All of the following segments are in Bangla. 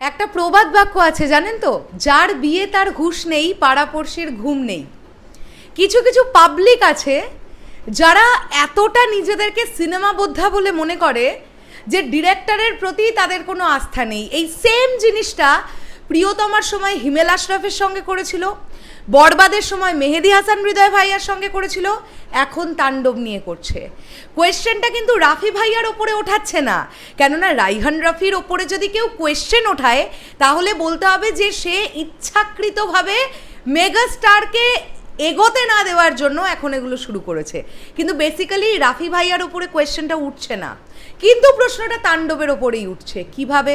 একটা প্রবাদ বাক্য আছে, জানেন তো? যার বিয়ে তার ঘুষ নেই, পাড়াপড়শির ঘুম নেই। কিছু কিছু পাবলিক আছে, যারা এতটা নিজেদেরকে সিনেমা বোদ্ধা বলে মনে করে যে ডিরেক্টরের প্রতি তাদের কোনো আস্থা নেই। এই সেম জিনিসটা প্রিয়তমার সময় হিমেল আশরাফের সঙ্গে করেছিল, বরবাদের সময় মেহেদি হাসান হৃদয় ভাইয়ার সঙ্গে করেছিল, এখন তাণ্ডব নিয়ে করছে। কোয়েশ্চেনটা কিন্তু রাফি ভাইয়ার ওপরে ওঠাচ্ছে না। কেননা রাইহান রাফির ওপরে যদি কেউ কোয়েশ্চেন ওঠায়, তাহলে বলতে হবে যে সে ইচ্ছাকৃতভাবে মেগা স্টারকে এগোতে না দেওয়ার জন্য এখন এগুলো শুরু করেছে। কিন্তু বেসিক্যালি রাফি ভাইয়ার ওপরে কোয়েশ্চেনটা উঠছে না। কিন্তু প্রশ্নটা তাণ্ডবের ওপরেই উঠছে। কীভাবে?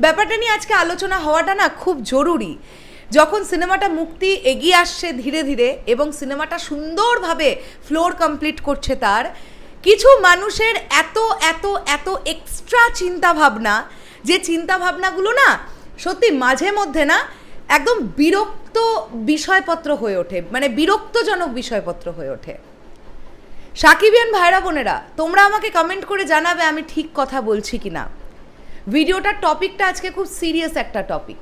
ব্যাপারটা নিয়ে আজকে আলোচনা হওয়াটা না খুব জরুরি। যখন সিনেমাটা মুক্তি এগিয়ে আসছে ধীরে ধীরে এবং সিনেমাটা সুন্দরভাবে ফ্লোর কমপ্লিট করছে তার, কিছু মানুষের এত এত এত এক্সট্রা চিন্তা ভাবনা যে চিন্তা ভাবনাগুলো না সত্যি মাঝে মধ্যে না একদম বিরক্ত বিষয়পত্র হয়ে ওঠে মানে বিরক্তজনক বিষয়পত্র হয়ে ওঠে। সাকিবিয়ান ভাইরা বোনেরা, তোমরা আমাকে কমেন্ট করে জানাবে আমি ঠিক কথা বলছি কি না ভিডিওটার টপিকটা আজকে খুব সিরিয়াস একটা টপিক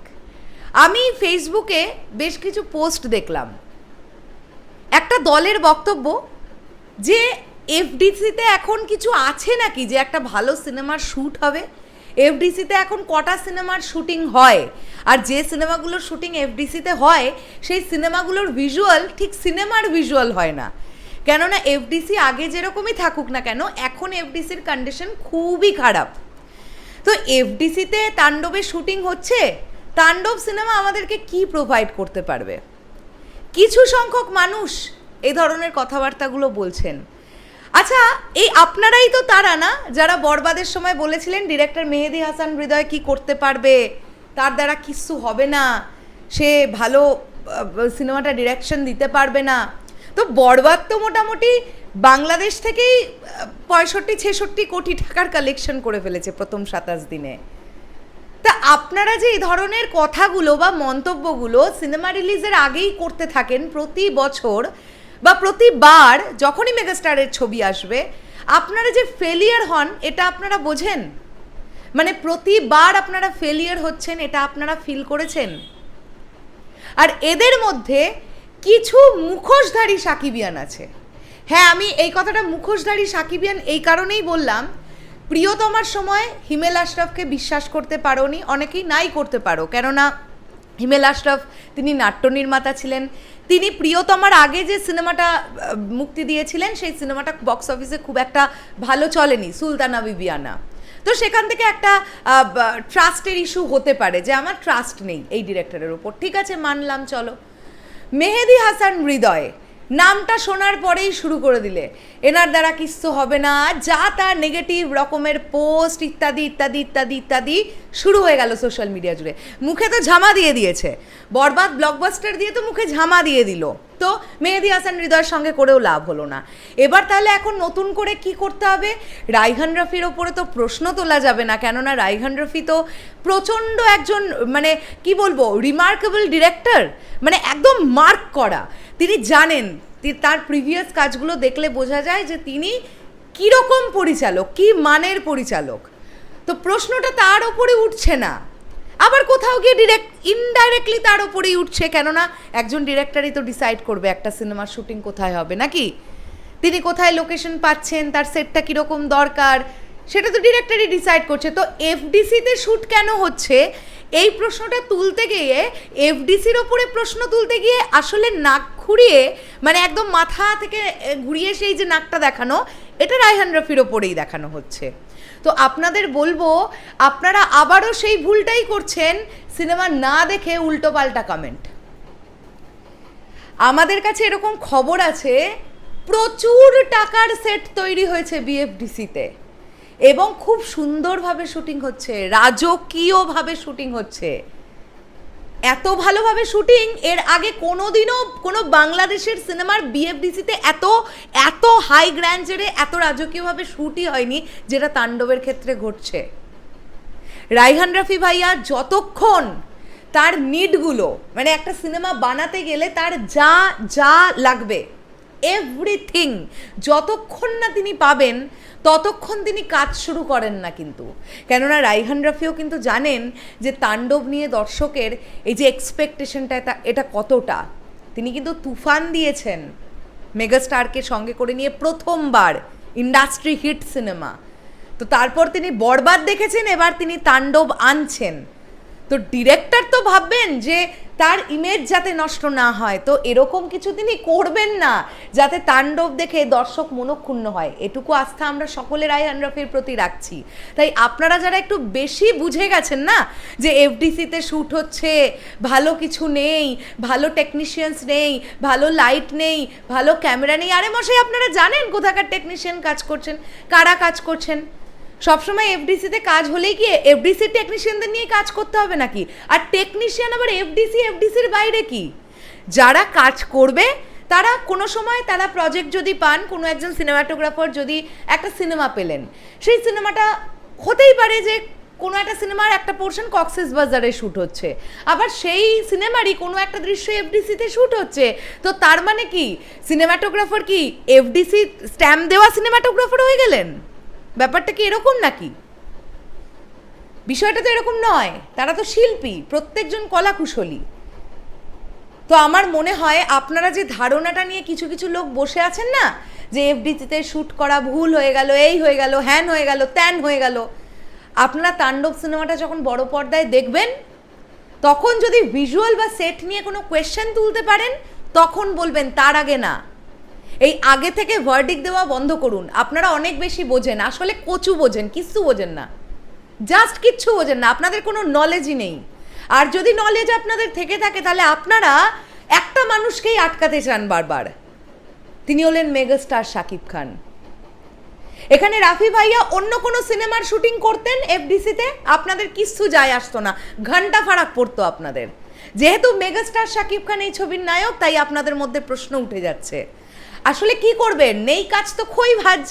আমি ফেসবুকে বেশ কিছু পোস্ট দেখলাম। একটা দলের বক্তব্য যে এফডিসিতে এখন কিছু আছে নাকি যে একটা ভালো সিনেমার শ্যুট হবে? এফডিসিতে এখন কটা সিনেমার শুটিং হয়? আর যে সিনেমাগুলোর শুটিং এফডিসিতে হয়, সেই সিনেমাগুলোর ভিজুয়াল ঠিক সিনেমার ভিজুয়াল হয় না। কেননা এফডিসি আগে যেরকমই থাকুক না কেন, এখন এফডিসির কন্ডিশন খুবই খারাপ। তো এফডিসিতে তাণ্ডবের শুটিং হচ্ছে, তাণ্ডব সিনেমা আমাদেরকে কি প্রোভাইড করতে পারবে? কিছু সংখ্যক মানুষ এই ধরনের কথাবার্তাগুলো বলছেন। আচ্ছা এই আপনারাই তো তারা না? যারা বরবাদের সময় বলেছিলেন ডিরেক্টর মেহেদি হাসান হৃদয় কি করতে পারবে, তার দ্বারা কিচ্ছু হবে না, সে ভালো সিনেমাটা ডিরেকশন দিতে পারবে না। তো বরবাদ তো মোটামুটি বাংলাদেশ থেকেই পঁয়ষট্টি, ছেষট্টি কোটি টাকার কালেকশন করে ফেলেছে প্রথম সাতাশ দিনে। তা আপনারা যে এই ধরনের কথাগুলো বা মন্তব্যগুলো সিনেমা রিলিজের আগেই করতে থাকেন প্রতি বছর বা প্রতিবার যখনই মেগাস্টারের ছবি আসবে, আপনারা যে ফেলিয়ার হন, এটা আপনারা বোঝেন? মানে প্রতিবার আপনারা ফেলিয়ার হচ্ছেন, এটা আপনারা ফিল করেছেন? আর এদের মধ্যে কিছু মুখোশধারী সাকিবিয়ান আছে। হ্যাঁ আমি এই কথাটা মুখোশধারী সাকিবিয়ান এই কারণেই বললাম, প্রিয়তমার সময় হিমেল আশরাফকে বিশ্বাস করতে পারোনি, অনেকেই নাই করতে পারো। কেননা হিমেল আশরাফ তিনি নাট্য নির্মাতা ছিলেন, তিনি প্রিয়তমার আগে যে সিনেমাটা মুক্তি দিয়েছিলেন, সেই সিনেমাটা বক্স অফিসে খুব একটা ভালো চলেনি, সুলতানা বিবিয়ানা। তো সেখান থেকে একটা ট্রাস্টের ইস্যু হতে পারে যে আমার ট্রাস্ট নেই এই ডিরেক্টরের ওপর ঠিক আছে, মানলাম, চলো। মেহেদি হাসান হৃদয় নামটা শোনার পরেই শুরু করে দিলে। এনার দ্বারা কিচ্ছু হবে না। যা তার নেগেটিভ রকমের পোস্ট ইত্যাদি ইত্যাদি ইত্যাদি ইত্যাদি শুরু হয়ে গেল সোশ্যাল মিডিয়া জুড়ে। মুখে তো ঝামা দিয়ে দিয়েছে। বরবাদ ব্লকবাস্টার দিয়ে তো মুখে ঝামা দিয়ে দিল। তো মেহেদি হাসান হৃদয়ের সঙ্গে করেও লাভ হলো না। এবার তাহলে এখন নতুন করে কি করতে হবে? রাইহান রফির ওপরে তো প্রশ্ন তোলা যাবে না। কেননা রাইহান রফি তো প্রচণ্ড একজন মানে কি বলব রিমার্কেবল ডিরেক্টর মানে একদম মার্ক করা। তিনি জানেন তার প্রিভিয়াস কাজগুলো দেখলে বোঝা যায় যে তিনি কীরকম পরিচালক, কি মানের পরিচালক। তো প্রশ্নটা তার ওপরে উঠছে না। আবার কোথাও গিয়ে ডিরেক্ট ইনডাইরেক্টলি তার ওপরেই উঠছে, কেননা একজন ডিরেক্টরই তো ডিসাইড করবে একটা সিনেমার শুটিং কোথায় হবে, নাকি? তিনি কোথায় লোকেশন পাচ্ছেন, তার সেটটা কীরকম দরকার, সেটা তো ডিরেক্টরই ডিসাইড করছে। তো এফডিসিতে শ্যুট কেন হচ্ছে? এই প্রশ্নটা তুলতে গিয়ে এফডিসির ওপরে প্রশ্ন তুলতে গিয়ে আসলে নাক ঘুরিয়ে মানে একদম মাথা থেকে ঘুরিয়ে সেই যে নাকটা দেখানো, এটা রায়হান রফির ওপরেই দেখানো হচ্ছে। তো আপনাদের বলব, আপনারা আবারও সেই ভুলটাই করছেন, সিনেমা না দেখে উল্টো পাল্টা কমেন্ট আমাদের কাছে এরকম খবর আছে, প্রচুর টাকার সেট তৈরি হয়েছে বিএফডিসিতে এবং খুব সুন্দরভাবে শুটিং হচ্ছে, রাজকীয়ভাবে শুটিং হচ্ছে। এত ভালোভাবে শুটিং, এর আগে কোনোদিনও কোনো বাংলাদেশের সিনেমার বিএফডিসিতে এত এত হাই গ্র্যান্ডারে এত রাজকীয়ভাবে শ্যুটই হয়নি, যেটা তাণ্ডবের ক্ষেত্রে ঘটছে। রাইহান রাফি ভাইয়া যতক্ষণ তার নিডগুলো মানে একটা সিনেমা বানাতে গেলে তার যা যা লাগবে এভরিথিং যতক্ষণ না তিনি পাবেন, ততক্ষণ তিনি কাজ শুরু করেন না কিন্তু। কেননা রাইহান রাফিও কিন্তু জানেন যে তাণ্ডব নিয়ে দর্শকের এই যে এক্সপেকটেশনটা এটা এটা কতটা। তিনি কিন্তু তুফান দিয়েছেন মেগাস্টারকে সঙ্গে করে নিয়ে প্রথমবার ইন্ডাস্ট্রি হিট সিনেমা তো তারপর তিনি বরবাদ দেখেছেন, এবার তিনি তাণ্ডব আনছেন। তো ডিরেক্টর তো ভাববেন যে তার ইমেজ যাতে নষ্ট না হয়, তো এরকম কিছু তিনি করবেন না, যাতে তাণ্ডব দেখে দর্শক মনক্ষুণ্ণ হয়। এটুকু আস্থা আমরা সকলের রায়হান রফির প্রতি রাখছি। তাই আপনারা যারা একটু বেশি বুঝে গেছেন না, যে এফডিসিতে শ্যুট হচ্ছে, ভালো কিছু নেই, ভালো টেকনিশিয়ানস নেই, ভালো লাইট নেই, ভালো ক্যামেরা নেই, আরে মশাই, আপনারা জানেন কোথাকার টেকনিশিয়ান কাজ করছেন, কারা কাজ করছেন? সবসময় এফডিসিতে কাজ হলেই কি এফডিসি টেকনিশিয়ানদের নিয়ে কাজ করতে হবে নাকি? আর টেকনিশিয়ান আবার এফডিসি এফডিসির বাইরে কি? যারা কাজ করবে, তারা কোনো সময় তারা প্রজেক্ট যদি পান, কোনো একজন সিনেমাটোগ্রাফার যদি একটা সিনেমা পেলেন, সেই সিনেমাটা হতেই পারে যে কোনো একটা সিনেমার একটা পোর্শন কক্সেস বাজারে শ্যুট হচ্ছে। আবার সেই সিনেমারই কোনো একটা দৃশ্য এফডিসিতে শ্যুট হচ্ছে। তো তার মানে কি সিনেমাটোগ্রাফার কি এফডিসি স্ট্যাম্প দেওয়া সিনেমাটোগ্রাফার হয়ে গেলেন? ব্যাপারটা কি এরকম নাকি? বিষয়টা তো এরকম নয়। তারা তো শিল্পী, প্রত্যেকজন কলাকুশলী। তো আমার মনে হয় আপনারা যে ধারণাটা নিয়ে কিছু কিছু লোক বসে আছেন না, যে এফডিসিতে শ্যুট করা ভুল হয়ে গেল, এই হয়ে গেল, হ্যান হয়ে গেল, ত্যান হয়ে গেল, আপনারা তাণ্ডব সিনেমাটা যখন বড় পর্দায় দেখবেন, তখন যদি ভিজুয়াল বা সেট নিয়ে কোনো কোয়েশ্চেন তুলতে পারেন, তখন বলবেন তার আগে না। এই আগে থেকে ভার্ডিক দেওয়া বন্ধ করুন। আপনারা অনেক বেশি বোঝেন। আসলে কচু বোঝেন, কিচ্ছু বোঝেন না। জাস্ট কিচ্ছু বোঝেন না। আপনাদের কোনো নলেজই নেই। আর যদি নলেজ আপনাদের থেকে থাকে, তাহলে আপনারা একটা মানুষকেই আটকাতে চান বারবার। তিনি হলেন মেগাস্টার শাকিব খান। এখানে রাফি ভাইয়া অন্য কোনো সিনেমার শুটিং করতেন এফডিসিতে? আপনাদের কিচ্ছু যায় আসতো না। ঘণ্টা ফারাক পড়তো আপনাদের। যেহেতু মেগাস্টার শাকিব খান এই ছবির নায়ক, তাই আপনাদের মধ্যে প্রশ্ন উঠে যাচ্ছে। আসলে কি করবেন? নেই কাজ তো খই ভাজ।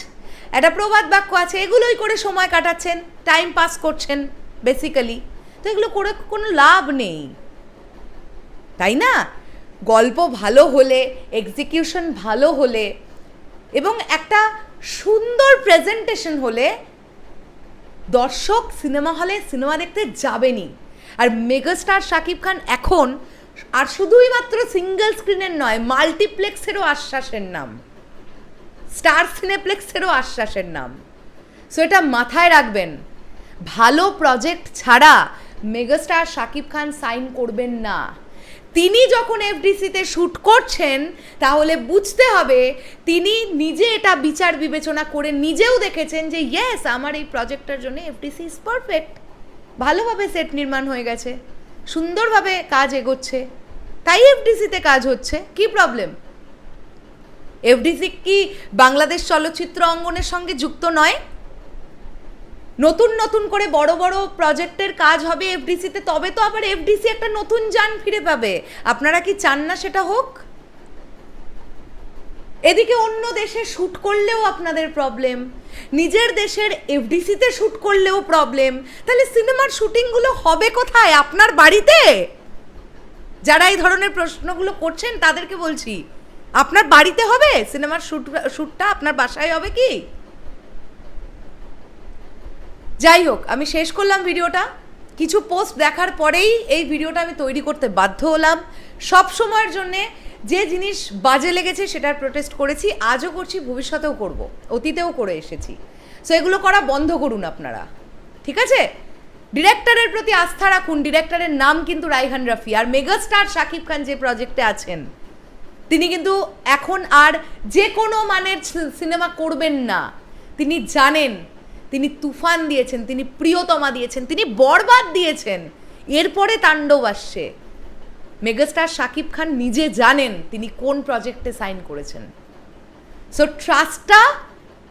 একটা প্রবাদ বাক্য আছে, এগুলোই করে সময় কাটাচ্ছেন টাইম পাস করছেন বেসিক্যালি তো এগুলো করে কোনো লাভ নেই। তাই না? গল্প ভালো হলে এক্সিকিউশন ভালো হলে, এবং একটা সুন্দর প্রেজেন্টেশন হলে দর্শক সিনেমা হলে সিনেমা দেখতে যাবেনই। আর মেগাস্টার শাকিব খান এখন আর শুধুই মাত্র সিঙ্গেল স্ক্রিনের নয় মাল্টিপ্লেক্সেরও আশ্বাসের নাম। স্টার সিনেপ্লেক্সেরও আশ্বাসের নাম। সো এটা মাথায় রাখবেন, ভালো প্রজেক্ট ছাড়া মেগাস্টার শাকিব খান সাইন করবেন না। তিনি যখন এফডিসিতে শ্যুট করছেন, তাহলে বুঝতে হবে তিনি নিজে এটা বিচার বিবেচনা করে নিজেও দেখেছেন যে ইয়েস আমার এই প্রজেক্টটার জন্য এফডিসি ইজ পারফেক্ট ভালোভাবে সেট নির্মাণ হয়ে গেছে। সুন্দরভাবে কাজ এগোচ্ছে। তাই এফডিসিতে কাজ হচ্ছে। কি প্রবলেম এফডিসি কি বাংলাদেশ চলচ্চিত্র অঙ্গনের সঙ্গে যুক্ত নয়? নতুন নতুন করে বড় বড় প্রজেক্টের কাজ হবে এফডিসিতে তবে তো আবার এফডিসি একটা নতুন যান ফিরে পাবে। আপনারা কি চান না সেটা হোক? এদিকে অন্য দেশে শ্যুট করলেও আপনাদের প্রবলেম নিজের দেশের এফডিসিতে শ্যুট করলেও প্রবলেম তাহলে সিনেমার শুটিংগুলো হবে কোথায়? আপনার বাড়িতে? যারা এই ধরনের প্রশ্নগুলো করছেন, তাদেরকে বলছি, আপনার বাড়িতে হবে? সিনেমার শ্যুট শ্যুটটা আপনার বাসায় হবে কি? যাই হোক, আমি শেষ করলাম ভিডিওটা। কিছু পোস্ট দেখার পরেই এই ভিডিওটা আমি তৈরি করতে বাধ্য হলাম। সব সময়ের জন্যে যে জিনিস বাজে লেগেছে সেটার প্রোটেস্ট করেছি, আজও করছি, ভবিষ্যতেও করব, অতীতেও করে এসেছি। সো এগুলো করা বন্ধ করুন আপনারা, ঠিক আছে? ডিরেক্টরের প্রতি আস্থা রাখুন ডিরেক্টরের নাম কিন্তু রাইহান রাফি, আর মেগাস্টার শাকিব খান যে প্রজেক্টে আছেন, তিনি কিন্তু এখন আর যে কোনো মানের সিনেমা করবেন না। তিনি জানেন, তিনি তুফান দিয়েছেন, তিনি প্রিয়তমা দিয়েছেন, তিনি বরবাদ দিয়েছেন, এরপরে তাণ্ডব আসছে। মেগাস্টার শাকিব খান নিজে জানেন তিনি কোন প্রজেক্টে সাইন করেছেন। সো ট্রাস্টটা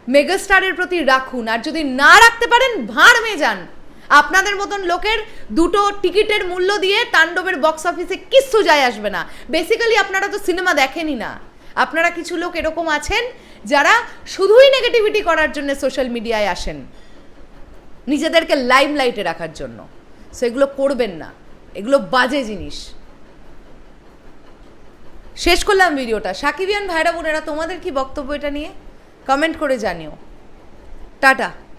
মেগাস্টারের প্রতি রাখুন। আর যদি না রাখতে পারেন, ভাঁড় মে যান। আপনাদের মতন লোকের দুটো টিকিটের মূল্য দিয়ে তাণ্ডবের বক্স অফিসে কিচ্ছু যায় আসবে না। বেসিক্যালি আপনারা তো সিনেমা দেখেনই না। আপনারা কিছু লোক এরকম আছেন যারা শুধুই নেগেটিভিটি করার জন্য সোশ্যাল মিডিয়ায় আসেন। নিজেদেরকে লাইম লাইটে রাখার জন্য। সো এগুলো করবেন না। এগুলো বাজে জিনিস। শেষ করলাম ভিডিওটা। সাকিবিয়ান ভাইরা বোনেরা, তোমাদের কি বক্তব্য এটা নিয়ে? কমেন্ট করে জানিও। টাটা।